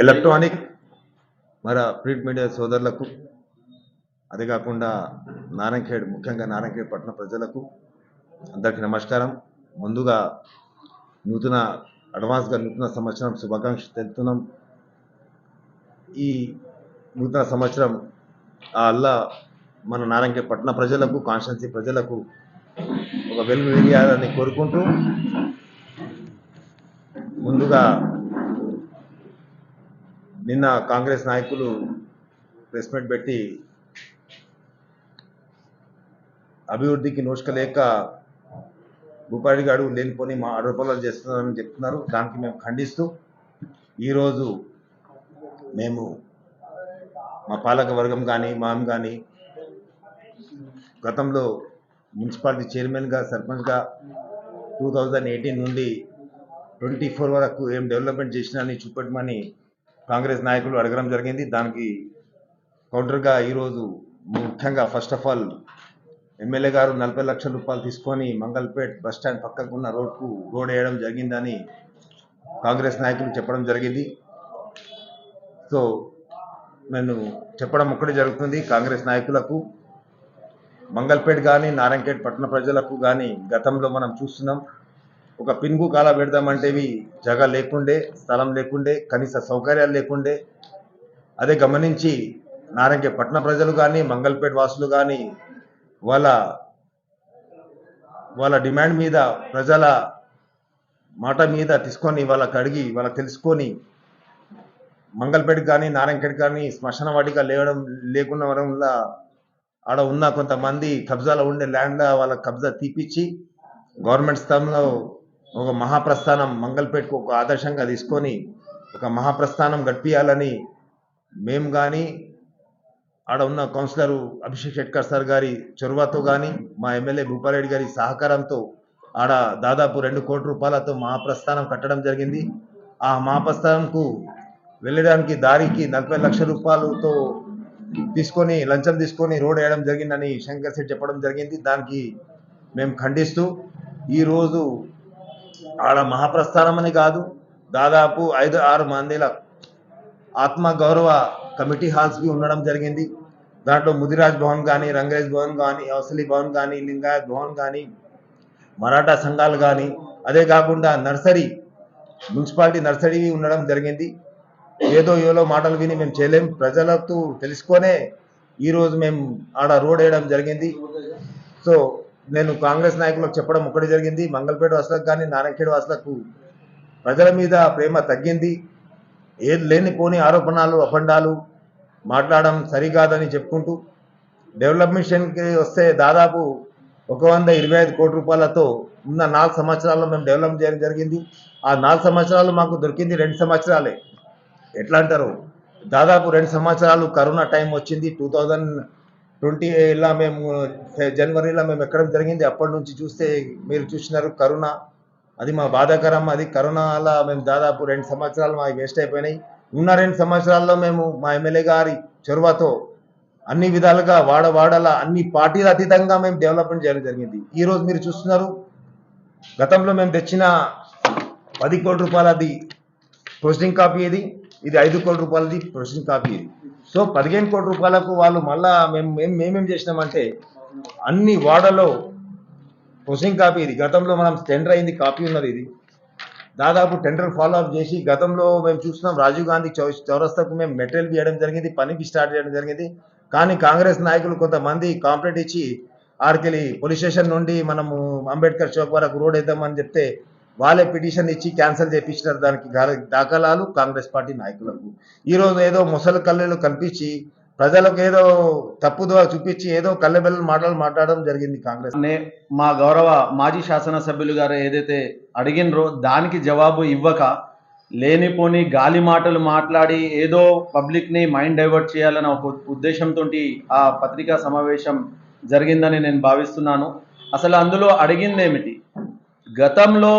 Electronic మన print media సోదరులకు అదే కాకుండా నారాయణఖేడ్ ముఖ్యంగా నారాయణఖేడ్ పట్టణ ప్రజలకు అందరికీ నమస్కారం. ముందుగా నూతన అడ్వాన్స్గా నూతన సంవత్సరం శుభాకాంక్షలు తెలుపుతున్నాం. ఈ నూతన సంవత్సరం ఆ అల్లా మన నారాయణఖేడ్ పట్టణ ప్రజలకు కాన్స్టెన్సీ ప్రజలకు ఒక వెలుగు వేయాలని కోరుకుంటూ ముందుగా నిన్న కాంగ్రెస్ నాయకులు ప్రెస్ మీట్ పెట్టి అభివృద్ధికి నోచుకలేక భూపాడి గారు లేనిపోని మా ఆరోపణలు చేస్తున్నారని చెప్తున్నారు. దానికి మేము ఖండిస్తూ ఈరోజు మేము మా పాలక వర్గం కానీ మాం కానీ గతంలో మున్సిపాలిటీ చైర్మన్గా సర్పంచ్గా టూ థౌజండ్ ఎయిటీన్ నుండి ట్వంటీ ఫోర్ వరకు ఏం డెవలప్మెంట్ చేసినా అని చూపెట్టమని కాంగ్రెస్ నాయకులు అడగడం జరిగింది. దానికి కౌంటర్గా ఈరోజు ముఖ్యంగా ఫస్ట్ ఆఫ్ ఆల్ ఎమ్మెల్యే గారు నలభై లక్షల రూపాయలు తీసుకొని మంగళపేట్ బస్ స్టాండ్ పక్కకు ఉన్న రోడ్కు రోడ్ వేయడం జరిగిందని కాంగ్రెస్ నాయకులు చెప్పడం జరిగింది. సో నేను చెప్పడం ఒక్కటే జరుగుతుంది. కాంగ్రెస్ నాయకులకు మంగళపేట్ కానీ నారాయణపేట్ పట్టణ ప్రజలకు కానీ గతంలో మనం చూస్తున్నాం. ఒక పినుగు కాల పెడదామంటేవి జగ లేకుండే స్థలం లేకుండే కనీస సౌకర్యాలు లేకుండే. అదే గమనించి నారంగే పట్టణ ప్రజలు కానీ మంగళపేట వాసులు కానీ వాళ్ళ వాళ్ళ డిమాండ్ మీద ప్రజల మాట మీద తీసుకొని వాళ్ళకి అడిగి వాళ్ళకి తెలుసుకొని మంగళపేట కానీ నారాయణపేట కానీ శ్మశాన వాటిగా లేవడం లేకుండా వల్ల ఆడ ఉన్న కొంతమంది కబ్జాలో ఉండే ల్యాండ్లో వాళ్ళ కబ్జా తీపిచ్చి గవర్నమెంట్ స్థలంలో ఒక మహాప్రస్థానం మంగళపేటకు ఒక ఆదర్శంగా తీసుకొని ఒక మహాప్రస్థానం గడిపియాలని మేము కానీ ఆడ ఉన్న కౌన్సిలర్ అభిషేక్ షెట్కర్ సార్ గారి చొరవతో కానీ మా ఎమ్మెల్యే భూపారెడ్డి గారి సహకారంతో ఆడ దాదాపు రెండు కోట్ల రూపాయలతో మహాప్రస్థానం కట్టడం జరిగింది. ఆ మహాప్రస్థానంకు వెళ్ళడానికి దారికి నలభై లక్షల రూపాయలతో తీసుకొని లంచం తీసుకొని రోడ్ వేయడం జరిగిందని శంకర్ శెట్టి చెప్పడం జరిగింది. దానికి మేము ఖండిస్తూ ఈరోజు ఆడ మహాప్రస్థానం అని కాదు. దాదాపు ఐదు ఆరు మందిల ఆత్మ గౌరవ కమిటీ హాల్స్ బి ఉండడం జరిగింది. దాంట్లో ముదిరాజ్ భవన్ కానీ రంగరేజ్ భవన్ కానీ అవసలి భవన్ కానీ లింగాయత్ భవన్ కానీ మరాఠా సంఘాలు కానీ అదే కాకుండా నర్సరీ మున్సిపాలిటీ నర్సరీ ఉండడం జరిగింది. ఏదో ఏదో మాటలు విని మేము చేయలేం. ప్రజలతో తెలుసుకొనే ఈరోజు మేము ఆడ రోడ్ వేయడం జరిగింది. సో నేను కాంగ్రెస్ నాయకులకు చెప్పడం ఒకటి జరిగింది. మంగళపేట వాసులకు కానీ నారాయణఖేడ్ వాసులకు ప్రజల మీద ప్రేమ తగ్గింది. ఏది లేనిపోని ఆరోపణలు అపండాలు మాట్లాడడం సరికాదని చెప్పుకుంటూ డెవలప్మెంట్కి వస్తే దాదాపు ఒక వంద ఇరవై ఐదు కోట్ల రూపాయలతో ఉన్న నాలుగు సంవత్సరాల్లో మేము డెవలప్ చేయడం జరిగింది. ఆ నాలుగు సంవత్సరాలు మాకు దొరికింది రెండు సంవత్సరాలే. ఎట్లా అంటారు? దాదాపు రెండు సంవత్సరాలు కరోనా టైం వచ్చింది. టూ థౌజండ్ ట్వంటీ ఇలా మేము జనవరిలో మేము ఎక్కడ జరిగింది. అప్పటి నుంచి చూస్తే మీరు చూసినారు కరోనా అది మా బాధాకరం. అది కరోనాలో మేము దాదాపు రెండు సంవత్సరాలు మా వేస్ట్ అయిపోయినాయి. ఉన్న రెండు సంవత్సరాల్లో మేము మా ఎమ్మెల్యే గారి చొరవతో అన్ని విధాలుగా వాడ వాడల అన్ని పార్టీల అతీతంగా మేము డెవలప్మెంట్ చేయడం జరిగింది. ఈరోజు మీరు చూస్తున్నారు గతంలో మేము తెచ్చిన పది కోట్ల రూపాయలది ప్రొసెసింగ్ కాపీ ఇది ఇది ఐదు కోట్ల రూపాయలది ప్రొసెసింగ్ కాపీ ఇది సో పదిహేను కోట్ల రూపాయలకు వాళ్ళు మళ్ళా మేము మేము మేమేం చేసినామంటే అన్ని వాడలో ప్రొసీడింగ్ కాపీ ఇది. గతంలో మనం టెండర్ అయింది కాపీ ఉన్నది ఇది. దాదాపు టెండర్ ఫాలో అప్ చేసి గతంలో మేము చూస్తున్నాం రాజీవ్ గాంధీ చౌ చౌరస్తాకు మేము మెటీరియల్ ఇవ్వడం జరిగింది పనికి స్టార్ట్ చేయడం జరిగింది. కానీ కాంగ్రెస్ నాయకులు కొంతమంది కాంప్లైంట్ ఇచ్చి ఆడికెళ్ళి పోలీస్ స్టేషన్ నుండి మనము అంబేద్కర్ చౌక్ వరకు రోడ్ వేద్దామని చెప్తే వాళ్ళే పిటిషన్ ఇచ్చి క్యాన్సిల్ చేపించినారు దానికి దాఖలాలు కాంగ్రెస్ పార్టీ నాయకులకు. ఈరోజు ఏదో ముసలి కళ్ళెలు కల్పించి ప్రజలకు ఏదో తప్పుదో చూపించి ఏదో కళ్ళబెల్లని మాటలు మాట్లాడడం జరిగింది కాంగ్రెస్. మా గౌరవ మాజీ శాసనసభ్యులు గారు ఏదైతే అడిగినరో దానికి జవాబు ఇవ్వక లేనిపోని గాలి మాటలు మాట్లాడి ఏదో పబ్లిక్ని మైండ్ డైవర్ట్ చేయాలనే ఒక ఉద్దేశంతో ఆ పత్రికా సమావేశం జరిగిందని నేను భావిస్తున్నాను. అసలు అందులో అడిగింది ఏమిటి గతంలో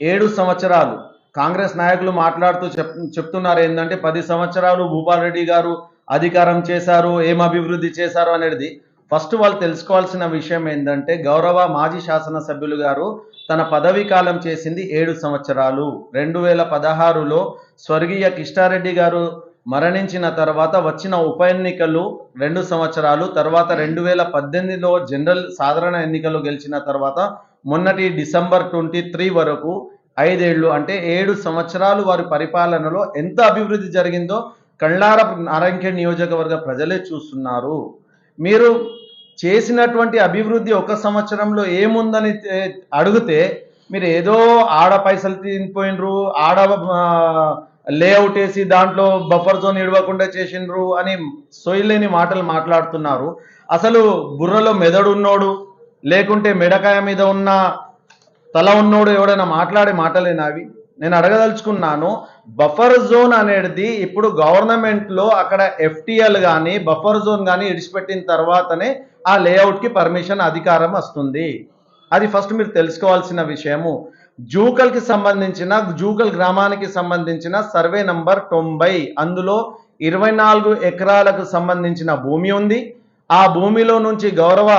ఏడు సంవత్సరాలు. కాంగ్రెస్ నాయకులు మాట్లాడుతూ చెప్ చెప్తున్నారు ఏంటంటే పది సంవత్సరాలు భూపాల్ రెడ్డి గారు అధికారం చేశారు ఏం అభివృద్ధి చేశారు అనేది. ఫస్ట్ వాళ్ళు తెలుసుకోవాల్సిన విషయం ఏంటంటే గౌరవ మాజీ శాసనసభ్యులు గారు తన పదవీ కాలం చేసింది ఏడు సంవత్సరాలు. రెండు వేల పదహారులో స్వర్గీయ కిష్టారెడ్డి గారు మరణించిన తర్వాత వచ్చిన ఉప ఎన్నికలు రెండు సంవత్సరాలు తర్వాత రెండు వేల పద్దెనిమిదిలో జనరల్ సాధారణ ఎన్నికలు గెలిచిన తర్వాత మొన్నటి డిసెంబర్ ట్వంటీ త్రీ వరకు ఐదేళ్ళు అంటే ఏడు సంవత్సరాలు వారి పరిపాలనలో ఎంత అభివృద్ధి జరిగిందో కళ్ళార నారాయణఖేడ్ నియోజకవర్గ ప్రజలే చూస్తున్నారు. మీరు చేసినటువంటి అభివృద్ధి ఒక సంవత్సరంలో ఏముందని అడిగితే మీరు ఏదో ఆడ పైసలు తినిపోయినరు ఆడ లేఅవుట్ వేసి దాంట్లో బఫర్ జోన్ ఇడవకుండా చేసిండ్రు అని సొయ్యలేని మాటలు మాట్లాడుతున్నారు. అసలు బుర్రలో మెదడు ఉన్నోడు లేకుంటే మెడకాయ మీద ఉన్న తల ఉన్నోడు ఎవడైనా మాట్లాడే మాటలే అవి నేను అడగదలుచుకున్నాను బఫర్ జోన్ అనేది ఇప్పుడు గవర్నమెంట్లో అక్కడ ఎఫ్టిఎల్ కానీ బఫర్ జోన్ కానీ ఇడిచిపెట్టిన తర్వాతనే ఆ లేఅవుట్కి పర్మిషన్ అధికారం వస్తుంది. అది ఫస్ట్ మీరు తెలుసుకోవాల్సిన విషయము. జూకల్కి సంబంధించిన జూకల్ గ్రామానికి సంబంధించిన సర్వే నంబర్ తొంభై. అందులో ఇరవై నాలుగు ఎకరాలకు సంబంధించిన భూమి ఉంది. ఆ భూమిలో నుంచి గౌరవ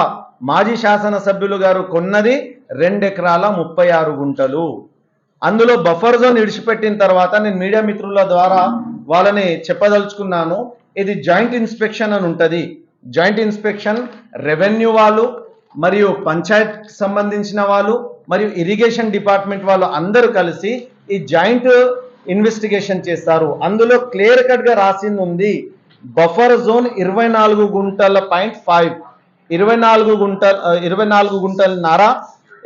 మాజీ శాసనసభ్యులు గారు కొన్నది రెండు ఎకరాల ముప్పై ఆరు గుంటలు. అందులో బఫర్ జోన్ విడిచిపెట్టిన తర్వాత నేను మీడియా మిత్రుల ద్వారా వాళ్ళని చెప్పదలుచుకున్నాను. ఇది జాయింట్ ఇన్స్పెక్షన్ అని ఉంటుంది. జాయింట్ ఇన్స్పెక్షన్ రెవెన్యూ వాళ్ళు మరియు పంచాయత్ సంబంధించిన వాళ్ళు మరియు ఇరిగేషన్ డిపార్ట్మెంట్ వాళ్ళు అందరూ కలిసి ఈ జాయింట్ ఇన్వెస్టిగేషన్ చేస్తారు. అందులో క్లియర్ కట్గా రాసింది ఉంది. బఫర్ జోన్ ఇరవై నాలుగు గుంటల పాయింట్ ఫైవ్ ఇరవై నాలుగు గుంట ఇరవై నాలుగు గుంటలన్నర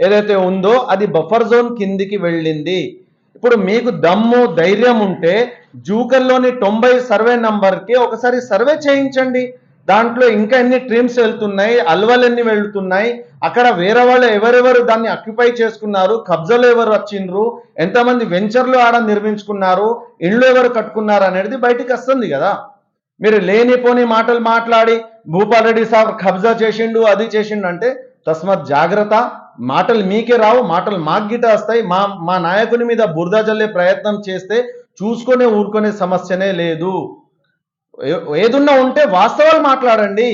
ఏదైతే ఉందో అది బఫర్ జోన్ కిందికి వెళ్ళింది. ఇప్పుడు మీకు దమ్ము ధైర్యం ఉంటే జూకల్లోని తొంభై సర్వే నంబర్కి ఒకసారి సర్వే చేయించండి. దాంట్లో ఇంకా ఎన్ని ట్రీమ్స్ వెళ్తున్నాయి అల్వలు ఎన్ని వెళ్తున్నాయి అక్కడ వేరే వాళ్ళు ఎవరెవరు దాన్ని అక్యుపై చేసుకున్నారు కబ్జాలు ఎవరు వచ్చిండ్రు ఎంతమంది వెంచర్లు ఆడ నిర్మించుకున్నారు ఇళ్ళు ఎవరు కట్టుకున్నారు అనేది బయటికి వస్తుంది కదా. మీరు లేనిపోని మాటలు మాట్లాడి భూపాల్ రెడ్డి సాబ్ కబ్జా చేసిండు అది చేసిండు అంటే తస్మత్ జాగ్రత్త. మాటలు మీకే రావు మాటలు మాకు గిట వస్తాయి. మా మా నాయకుని మీద బురద జల్లే ప్రయత్నం చేస్తే చూసుకునే ఊరుకునే సమస్యనే లేదు. ఏదున్నా ఉంటే వాస్తవాలు మాట్లాడండి.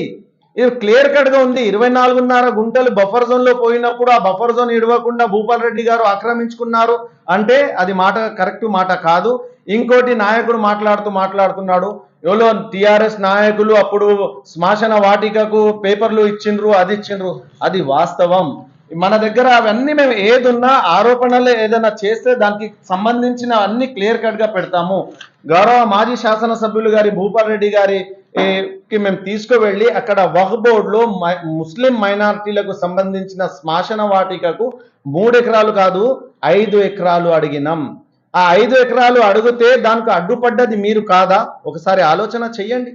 ఇది క్లియర్ కట్గా ఉంది. ఇరవై నాలుగున్నర గుంటలు బఫర్ జోన్లో పోయినప్పుడు ఆ బఫర్ జోన్ ఇడవకుండా భూపాల్ రెడ్డి గారు ఆక్రమించుకున్నారు అంటే అది మాట కరెక్ట్ మాట కాదు. ఇంకోటి నాయకుడు మాట్లాడుతూ మాట్లాడుతున్నాడు. ఎవరో టిఆర్ఎస్ నాయకులు అప్పుడు శ్మశాన వాటికకు పేపర్లు ఇచ్చిండ్రు అది ఇచ్చిండ్రు. అది వాస్తవం. మన దగ్గర అవన్నీ మేము ఏదున్నా ఆరోపణలు ఏదైనా చేస్తే దానికి సంబంధించిన అన్ని క్లియర్ కట్గా పెడతాము. గౌరవ మాజీ శాసనసభ్యులు గారి భూపాల్ రెడ్డి గారి కి మేము తీసుకువెళ్ళి అక్కడ వహ్ బోర్డులో మై- ముస్లిం మైనారిటీలకు సంబంధించిన శ్మశాన వాటికకు మూడు ఎకరాలు కాదు ఐదు ఎకరాలు అడిగినాం. ఆ ఐదు ఎకరాలు అడిగితే దానికి అడ్డుపడ్డది మీరు కాదా? ఒకసారి ఆలోచన చెయ్యండి.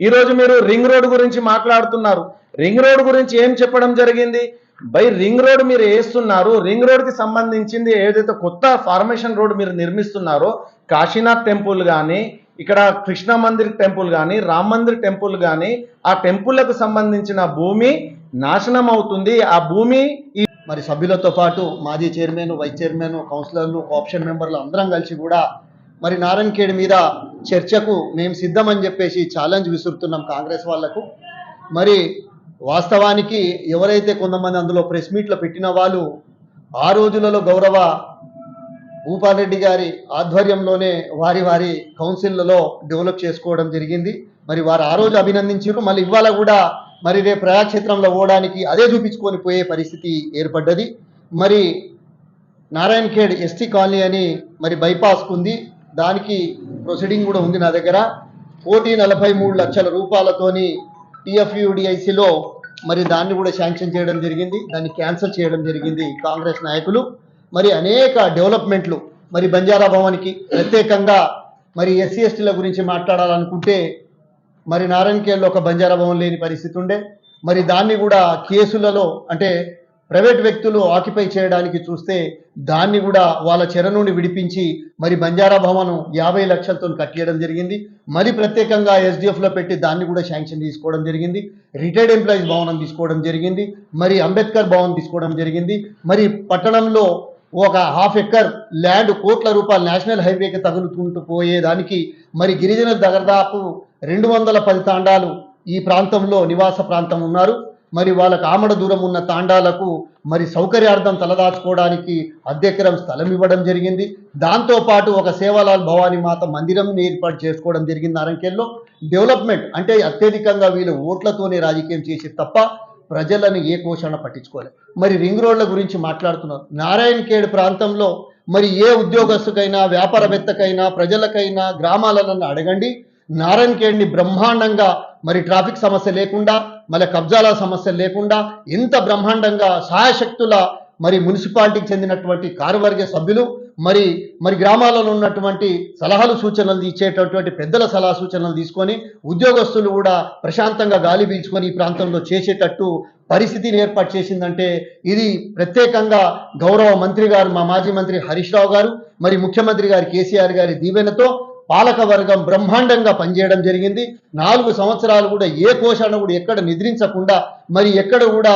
ఈరోజు మీరు రింగ్ రోడ్ గురించి మాట్లాడుతున్నారు. రింగ్ రోడ్ గురించి ఏం చెప్పడం జరిగింది? బై రింగ్ రోడ్ మీరు వేస్తున్నారు. రింగ్ రోడ్కి సంబంధించింది ఏదైతే కొత్త ఫార్మేషన్ రోడ్ మీరు నిర్మిస్తున్నారో కాశీనాథ్ టెంపుల్ కానీ ఇక్కడ కృష్ణ మందిర్ టెంపుల్ కానీ రామ్ మందిర్ టెంపుల్ కానీ ఆ టెంపుల్లకు సంబంధించిన భూమి నాశనం అవుతుంది. ఆ భూమి మరి సభ్యులతో పాటు మాజీ చైర్మన్ వైస్ చైర్మన్ కౌన్సిలర్లు ఆప్షన్ మెంబర్లు అందరం కలిసి కూడా మరి నారాయణఖేడ్ మీద చర్చకు మేము సిద్ధమని చెప్పేసి ఛాలెంజ్ విసురుతున్నాం కాంగ్రెస్ వాళ్ళకు. మరి వాస్తవానికి ఎవరైతే కొంతమంది అందులో ప్రెస్ మీట్లో పెట్టిన వాళ్ళు ఆ రోజులలో గౌరవ భూపాలరెడ్డి గారి ఆధ్వర్యంలోనే వారి వారి కౌన్సిల్లలో డెవలప్ చేసుకోవడం జరిగింది. మరి వారు ఆ రోజు అభినందించారు. మళ్ళీ ఇవాళ కూడా మరి రేపు ప్రజాక్షేత్రంలో పోవడానికి అదే చూపించుకొని పోయే పరిస్థితి ఏర్పడ్డది. మరి నారాయణ ఖేడ్ ఎస్టీ కాలనీ అని మరి బైపాస్ ఉంది. దానికి ప్రొసీడింగ్ కూడా ఉంది నా దగ్గర. కోటి నలభై మూడు లక్షల రూపాయలతోని టిఎఫ్యుడిఐసిలో మరి దాన్ని కూడా శాంక్షన్ చేయడం జరిగింది. దాన్ని క్యాన్సిల్ చేయడం జరిగింది కాంగ్రెస్ నాయకులు. మరి అనేక డెవలప్మెంట్లు మరి బంజారా భవన్కి ప్రత్యేకంగా మరి ఎస్సీ ఎస్టీల గురించి మాట్లాడాలనుకుంటే మరి నారాయణకేళ్ళు ఒక బంజారా భవన్ లేని పరిస్థితి ఉండే. మరి దాన్ని కూడా కేసులలో అంటే ప్రైవేట్ వ్యక్తులు ఆక్యుపై చేయడానికి చూస్తే దాన్ని కూడా వాళ్ళ చెర నుండి విడిపించి మరి బంజారా భవనం యాభై లక్షలతో కట్టేయడం జరిగింది. మరి ప్రత్యేకంగా ఎస్డిఎఫ్లో పెట్టి దాన్ని కూడా శాంక్షన్ తీసుకోవడం జరిగింది. రిటైర్డ్ ఎంప్లాయీస్ భవనం తీసుకోవడం జరిగింది. మరి అంబేద్కర్ భవనం తీసుకోవడం జరిగింది. మరి పట్టణంలో ఒక హాఫ్ ఎక్కర్ ల్యాండ్ కోట్ల రూపాయలు నేషనల్ హైవేకి తగులుకుంటూ పోయేదానికి మరి గిరిజన దాదాపు రెండు వందల పది తాండాలు ఈ ప్రాంతంలో నివాస ప్రాంతం ఉన్నారు. మరి వాళ్ళకు ఆమడ దూరం ఉన్న తాండాలకు మరి సౌకర్యార్థం తలదాచుకోవడానికి అధ్యక్షరం స్థలం ఇవ్వడం జరిగింది. దాంతోపాటు ఒక సేవాలాల్ భవానీ మాత మందిరం ఏర్పాటు చేసుకోవడం జరిగింది అరంకెల్లో డెవలప్మెంట్ అంటే అత్యధికంగా వీళ్ళు ఓట్లతోనే రాజకీయం చేసి తప్ప ప్రజలను ఏ కోశాన పట్టించుకోలేదు. మరి రింగ్ రోడ్ల గురించి మాట్లాడుతున్నారు. నారాయణ ఖేడ్ ప్రాంతంలో మరి ఏ ఉద్యోగస్తుకైనా వ్యాపారవేత్తకైనా ప్రజలకైనా గ్రామాలను అడగండి. నారాయణ ఖేడ్ని బ్రహ్మాండంగా మరి ట్రాఫిక్ సమస్య లేకుండా మళ్ళీ కబ్జాల సమస్య లేకుండా ఇంత బ్రహ్మాండంగా సహాయశక్తుల మరి మున్సిపాలిటీకి చెందినటువంటి కారువర్గ సభ్యులు మరి మరి గ్రామాలలో ఉన్నటువంటి సలహాలు సూచనలు ఇచ్చేటటువంటి పెద్దల సలహా సూచనలు తీసుకొని ఉద్యోగస్తులు కూడా ప్రశాంతంగా గాలి పీల్చుకొని ఈ ప్రాంతంలో చేసేటట్టు పరిస్థితిని ఏర్పాటు చేసిందంటే ఇది ప్రత్యేకంగా గౌరవ మంత్రి గారు మా మాజీ మంత్రి హరీష్ రావు గారు మరి ముఖ్యమంత్రి గారు కేసీఆర్ గారి దీవెనతో పాలక వర్గం బ్రహ్మాండంగా పనిచేయడం జరిగింది. నాలుగు సంవత్సరాలు కూడా ఏ కోశాన కూడా ఎక్కడ నిద్రించకుండా మరి ఎక్కడ కూడా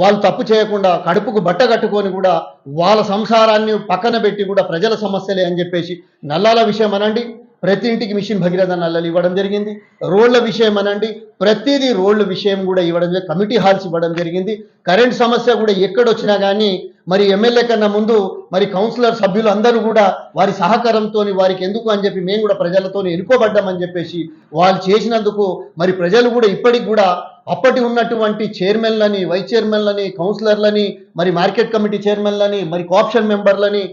వాళ్ళు తప్పు చేయకుండా కడుపుకు బట్ట కట్టుకొని కూడా వాళ్ళ సంసారాన్ని పక్కన పెట్టి కూడా ప్రజల సమస్యలే అని చెప్పేసి నల్లాల విషయం అనండి. ప్రతి ఇంటికి మిషన్ భగీరథ నల్లలు ఇవ్వడం జరిగింది. రోడ్ల విషయం అనండి ప్రతిదీ రోడ్ల విషయం కూడా ఇవ్వడం జరిగింది. కమిటీ హాల్స్ ఇవ్వడం జరిగింది. కరెంట్ సమస్య కూడా ఎక్కడొచ్చినా కానీ మరి ఎమ్మెల్యే కన్నా ముందు మరి కౌన్సిలర్ సభ్యులు అందరూ కూడా వారి సహకారంతో వారికి ఎందుకు అని చెప్పి మేము కూడా ప్రజలతో ఎన్నుకోబడ్డామని చెప్పేసి వాళ్ళు చేసినందుకు మరి ప్రజలు కూడా ఇప్పటికి కూడా అప్పటి ఉన్నటువంటి చైర్మన్లని వైస్ చైర్మన్లని కౌన్సిలర్లని మరి మార్కెట్ కమిటీ చైర్మన్లని మరి కాప్షన్ మెంబర్లని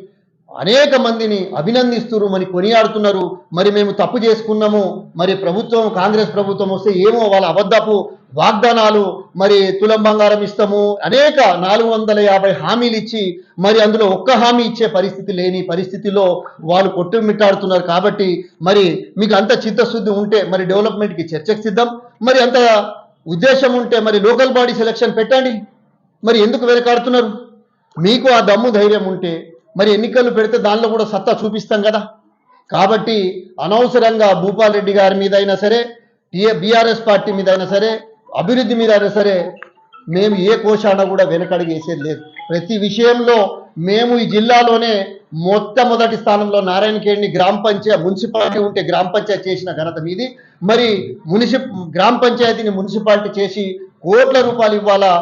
అనేక మందిని అభినందిస్తున్నారు మరి కొనియాడుతున్నారు. మరి మేము తప్పు చేసుకున్నాము. మరి ప్రభుత్వం కాంగ్రెస్ ప్రభుత్వం వస్తే ఏమో వాళ్ళ అబద్ధపు వాగ్దానాలు మరి తులం బంగారం ఇస్తాము. అనేక నాలుగు వందల యాభై హామీలు ఇచ్చి మరి అందులో ఒక్క హామీ ఇచ్చే పరిస్థితి లేని పరిస్థితిలో వాళ్ళు కొట్టుమిట్టాడుతున్నారు. కాబట్టి మరి మీకు అంత చిత్తశుద్ధి ఉంటే మరి డెవలప్మెంట్కి చర్చకు సిద్ధం. మరి అంత ఉద్దేశం ఉంటే మరి లోకల్ బాడీ సెలక్షన్ పెట్టండి. మరి ఎందుకు వెనకాడుతున్నారు? మీకు ఆ దమ్ము ధైర్యం ఉంటే మరి ఎన్నికలు పెడితే దానిలో కూడా సత్తా చూపిస్తాం కదా. కాబట్టి అనవసరంగా భూపాల్ రెడ్డి గారి మీద అయినా సరే బీఆర్ఎస్ పార్టీ మీద అయినా సరే అభివృద్ధి మీద అయినా సరే మేము ఏ కోశాన కూడా వెనకడుగు వేసేది లేదు. ప్రతి విషయంలో మేము ఈ జిల్లాలోనే మొట్టమొదటి స్థానంలో నారాయణఖేడ్ని గ్రామ పంచాయతీ మున్సిపాలిటీ ఉంటే గ్రామ పంచాయతీ చేసిన ఘనత మీది. మరి మున్సి గ్రామ పంచాయతీని మున్సిపాలిటీ చేసి కోట్ల రూపాయలు ఇవ్వాలా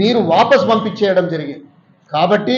మీరు వాపస్ పంపించేయడం జరిగింది. కాబట్టి